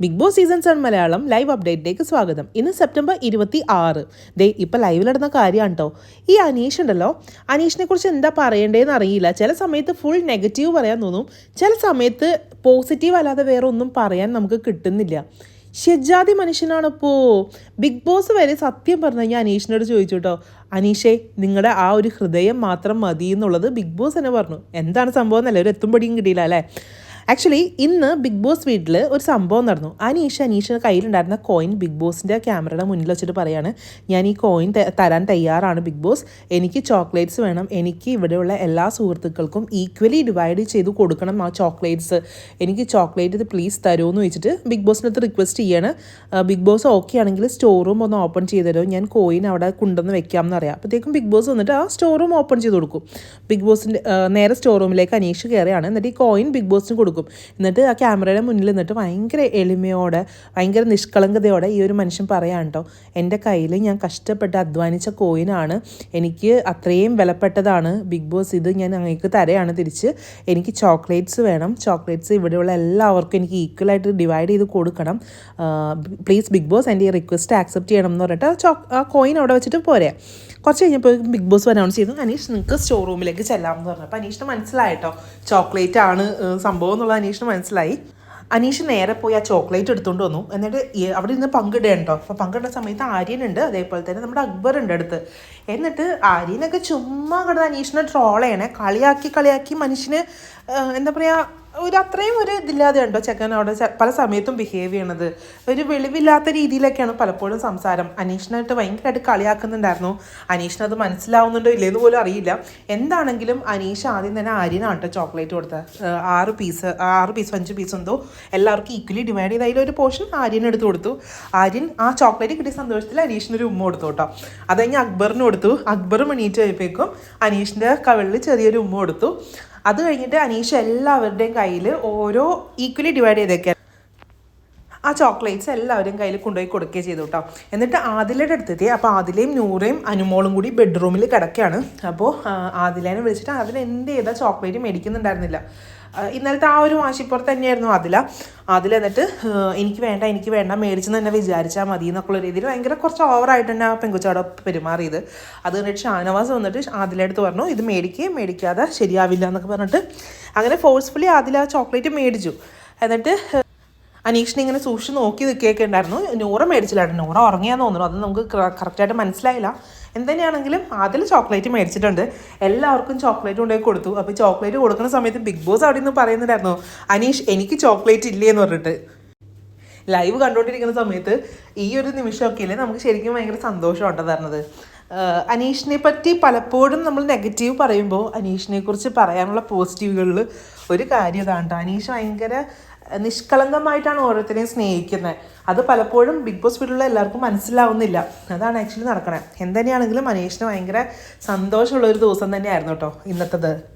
Big Boss season seven Malayalam live അപ്ഡേറ്റിലേക്ക് സ്വാഗതം. ഇന്ന് September ഇരുപത്തി ആറ് ദേ ഇപ്പം ലൈവിൽ നടന്ന കാര്യമാണ് കേട്ടോ ഈ അനീഷ് ഉണ്ടല്ലോ. അനീഷിനെ കുറിച്ച് എന്താ പറയേണ്ടതെന്ന് അറിയില്ല. ചില സമയത്ത് ഫുൾ നെഗറ്റീവ് പറയാൻ തോന്നും. ചില സമയത്ത് പോസിറ്റീവ് അല്ലാതെ വേറെ ഒന്നും പറയാൻ നമുക്ക് കിട്ടുന്നില്ല. ഷെജാതി മനുഷ്യനാണിപ്പോൾ ബിഗ് ബോസ് വരെ സത്യം പറഞ്ഞു ഞാൻ അനീഷിനോട് ചോദിച്ചു കേട്ടോ അനീഷേ നിങ്ങളുടെ ആ ഒരു ഹൃദയം മാത്രം മതി എന്നുള്ളത് ബിഗ് ബോസ് തന്നെ പറഞ്ഞു. എന്താണ് സംഭവം എന്നല്ല? ഒരു എത്തുമ്പടിയും കിട്ടിയില്ല അല്ലേ? ആക്ച്വലി ഇന്ന് ബിഗ് ബോസ് വീട്ടിൽ ഒരു സംഭവം നടന്നു. അനീഷ അനീഷിന് കയ്യിലുണ്ടായിരുന്ന കോയിൻ ബിഗ് ബോസിന്റെ ക്യാമറയുടെ മുന്നിൽ വെച്ചിട്ട് പറയാണ് ഞാൻ ഈ കോയിൻ തരാൻ തയ്യാറാണ് ബിഗ് ബോസ് എനിക്ക് ചോക്ലേറ്റ്സ് വേണം. എനിക്ക് ഇവിടെയുള്ള എല്ലാ സുഹൃത്തുക്കൾക്കും ഈക്വലി ഡിവൈഡ് ചെയ്ത് കൊടുക്കണം ആ ചോക്ലേറ്റ്സ് എനിക്ക് ചോക്ലേറ്റ് ഇത് പ്ലീസ് തരുമെന്ന് വെച്ചിട്ട് ബിഗ് ബോസിന്റെ അടുത്ത് റിക്വസ്റ്റ് ചെയ്യാണ്. ബിഗ് ബോസ് ഓക്കെ ആണെങ്കിൽ സ്റ്റോർ റൂം ഒന്ന് ഓപ്പൺ ചെയ്ത് തരുമോ ഞാൻ കോയിൻ അവിടെ കൊണ്ടുവന്ന് വെക്കാം എന്ന് അറിയാം അപ്പോഴത്തേക്കും ബിഗ് ബോസ് വന്നിട്ട് ആ സ്റ്റോർ റൂം ഓപ്പൺ ചെയ്ത് കൊടുക്കും. ബിഗ് ബോസിന്റെ നേരെ സ്റ്റോർ റൂമിലേക്ക് അനീഷ് കയറിയാണ്. എന്നിട്ട് ഈ കോയിൻ ബിഗ് ബോസിന് കൊടുക്കും. എന്നിട്ട് ആ ക്യാമറയുടെ മുന്നിൽ നിന്നിട്ട് ഭയങ്കര എളിമയോടെ ഭയങ്കര നിഷ്കളങ്കതയോടെ ഈ ഒരു മനുഷ്യൻ പറയാൻ കേട്ടോ എന്റെ കയ്യിൽ ഞാൻ കഷ്ടപ്പെട്ട് അധ്വാനിച്ച കോയിനാണ്. എനിക്ക് അത്രയും വിലപ്പെട്ടതാണ്. ബിഗ് ബോസ് ഇത് ഞാൻ അങ്ങേക്ക് തരയാണ് തിരിച്ച്. എനിക്ക് ചോക്ലേറ്റ്സ് വേണം. ചോക്ലേറ്റ്സ് ഇവിടെയുള്ള എല്ലാവർക്കും എനിക്ക് ഈക്വലായിട്ട് ഡിവൈഡ് ചെയ്ത് കൊടുക്കണം. പ്ലീസ് ബിഗ് ബോസ് എന്റെ ഈ റിക്വസ്റ്റ് ആക്സെപ്റ്റ് ചെയ്യണം എന്ന് പറഞ്ഞിട്ട് ആ കോയിൻ അവിടെ വെച്ചിട്ട് പോരെ. കുറച്ച് കഴിഞ്ഞപ്പോൾ ബിഗ് ബോസ് അനൗൺസ് ചെയ്തു. അനീഷ് നിങ്ങൾക്ക് സ്റ്റോർ റൂമിലേക്ക് ചെല്ലാമെന്ന് പറഞ്ഞു. അപ്പോൾ അനീഷിന് മനസ്സിലായിട്ടോ? ചോക്ലേറ്റ് ആണ് സംഭവം എന്നുള്ളത് അനീഷിന് മനസ്സിലായി. അനീഷ് നേരെ പോയി ആ ചോക്ലേറ്റ് എടുത്തുകൊണ്ട് വന്നു. എന്നിട്ട് അവിടെ ഇന്ന് പങ്കിടുകയുണ്ടോ അപ്പോൾ പങ്കിടുന്ന സമയത്ത് ആര്യൻ ഉണ്ട് അതേപോലെ തന്നെ നമ്മുടെ അക്ബർ ഉണ്ട് അടുത്ത്. എന്നിട്ട് ആര്യനൊക്കെ ചുമ്മാ കിടന്ന് അനീഷിനെ ട്രോൾ ചെയ്യണേ. കളിയാക്കി കളിയാക്കി മനുഷ്യന് എന്താ പറയുക ഒരു അത്രയും ഒരു ഇതില്ലാതെ ഉണ്ടോ ചെക്കൻ അവിടെ പല സമയത്തും ബിഹേവ് ചെയ്യണത്? ഒരു വെളിവില്ലാത്ത രീതിയിലൊക്കെയാണ് പലപ്പോഴും സംസാരം. അനീഷിനായിട്ട് ഭയങ്കരമായിട്ട് കളിയാക്കുന്നുണ്ടായിരുന്നു. അനീഷിന് അത് മനസ്സിലാവുന്നുണ്ടോ ഇല്ലേന്ന് പോലും അറിയില്ല. എന്താണെങ്കിലും അനീഷ് ആദ്യം തന്നെ ആര്യനാണ് കേട്ടോ ചോക്ലേറ്റ് കൊടുത്തത് ആറ് പീസ് ആറ് പീസ് അഞ്ച് പീസ് എന്തോ എല്ലാവർക്കും ഈക്വലി ഡിവൈഡ് ചെയ്ത് അതിലൊരു പോർഷൻ ആര്യന് എടുത്ത് കൊടുത്തു. ആര്യൻ ആ ചോക്ലേറ്റ് കിട്ടിയ സന്തോഷത്തിൽ അനീഷിനൊരു ഉമ്മ കൊടുത്തു കേട്ടോ. അത് അക്ബറിന് കൊടുത്തു. അക്ബർ എണീറ്റ് കഴിയുമ്പോഴേക്കും അനീഷിന്റെ കവിളിൽ ചെറിയൊരു ഉമ്മ കൊടുത്തു. അത് കഴിഞ്ഞിട്ട് അനീഷ എല്ലാവരുടെയും കയ്യിൽ ഓരോ ഈക്വലി ഡിവൈഡ് ചെയ്തേക്കാൻ ആ ചോക്ലേറ്റ്സ് എല്ലാവരും കയ്യിൽ കൊണ്ടുപോയി കൊടുക്കുകയും ചെയ്തു കേട്ടോ എന്നിട്ട് ആദിലയുടെ അടുത്തെത്തി. അപ്പോൾ ആദിലയും നൂറയും അനുമോളും കൂടി ബെഡ്റൂമിൽ കിടക്കുകയാണ്. അപ്പോൾ ആദിലേനെ വിളിച്ചിട്ട് അതിൽ എന്ത് ചെയ്താൽ ചോക്ലേറ്റ് മേടിക്കുന്നുണ്ടായിരുന്നില്ല. ഇന്നലത്തെ ആ ഒരു വാശിപ്പുറത്ത് തന്നെയായിരുന്നു അതില. അതിൽ എന്നിട്ട് എനിക്ക് വേണ്ട എനിക്ക് വേണ്ട മേടിച്ചെന്ന് തന്നെ വിചാരിച്ചാൽ മതി എന്നൊക്കെയുള്ള രീതിയിൽ ഭയങ്കര കുറച്ച് ഓവറായിട്ട് തന്നെ ആ പെങ്കുച്ചവിടെ പെരുമാറിയത്. അത് കണ്ടിട്ട് ഷാനവാസ് വന്നിട്ട് ആദില പറഞ്ഞു ഇത് മേടിക്കുകയും മേടിക്കാതെ ശരിയാവില്ല എന്നൊക്കെ പറഞ്ഞിട്ട് അങ്ങനെ ഫോഴ്സ്ഫുള്ളി ആദില ചോക്ലേറ്റ് മേടിച്ചു. എന്നിട്ട് അനീഷിനെ ഇങ്ങനെ സൂക്ഷിച്ച് നോക്കി നിൽക്കുകയൊക്കെ ഉണ്ടായിരുന്നു. നൂറ മേടിച്ചില്ലായിരുന്നു. നൂറ ഉറങ്ങിയാന്ന് തോന്നുന്നു. അത് നമുക്ക് കറക്റ്റായിട്ട് മനസ്സിലായില്ല. എന്തുതന്നെയാണെങ്കിലും അതിൽ ചോക്ലേറ്റ് മേടിച്ചിട്ടുണ്ട്. എല്ലാവർക്കും ചോക്ലേറ്റ് കൊണ്ടുപോയി കൊടുത്തു. അപ്പോൾ ചോക്ലേറ്റ് കൊടുക്കുന്ന സമയത്ത് ബിഗ് ബോസ് അവിടെ നിന്ന് പറയുന്നുണ്ടായിരുന്നു അനീഷ് എനിക്ക് ചോക്ലേറ്റ് ഇല്ലേ എന്ന് പറഞ്ഞിട്ട്. ലൈവ് കണ്ടുകൊണ്ടിരിക്കുന്ന സമയത്ത് ഈ ഒരു നിമിഷമൊക്കെ ഇല്ലേ നമുക്ക് ശരിക്കും ഭയങ്കര സന്തോഷമാണ് ആഹ് അനീഷിനെ പറ്റി പലപ്പോഴും നമ്മൾ നെഗറ്റീവ് പറയുമ്പോൾ അനീഷിനെ കുറിച്ച് പറയാനുള്ള പോസിറ്റീവുകളിൽ ഒരു കാര്യം ഇതാണ്. അനീഷ് ഭയങ്കര നിഷ്കളങ്കമായിട്ടാണ് ഓരോരുത്തരെയും സ്നേഹിക്കുന്നത്. അത് പലപ്പോഴും ബിഗ് ബോസ് വീട്ടിലുള്ള എല്ലാവർക്കും മനസ്സിലാവുന്നില്ല. അതാണ് ആക്ച്വലി നടക്കണേ. എന്തുതന്നെയാണെങ്കിലും മനീഷിന് ഭയങ്കര സന്തോഷമുള്ള ഒരു ദിവസം തന്നെയായിരുന്നു കേട്ടോ ഇന്നത്തേത്.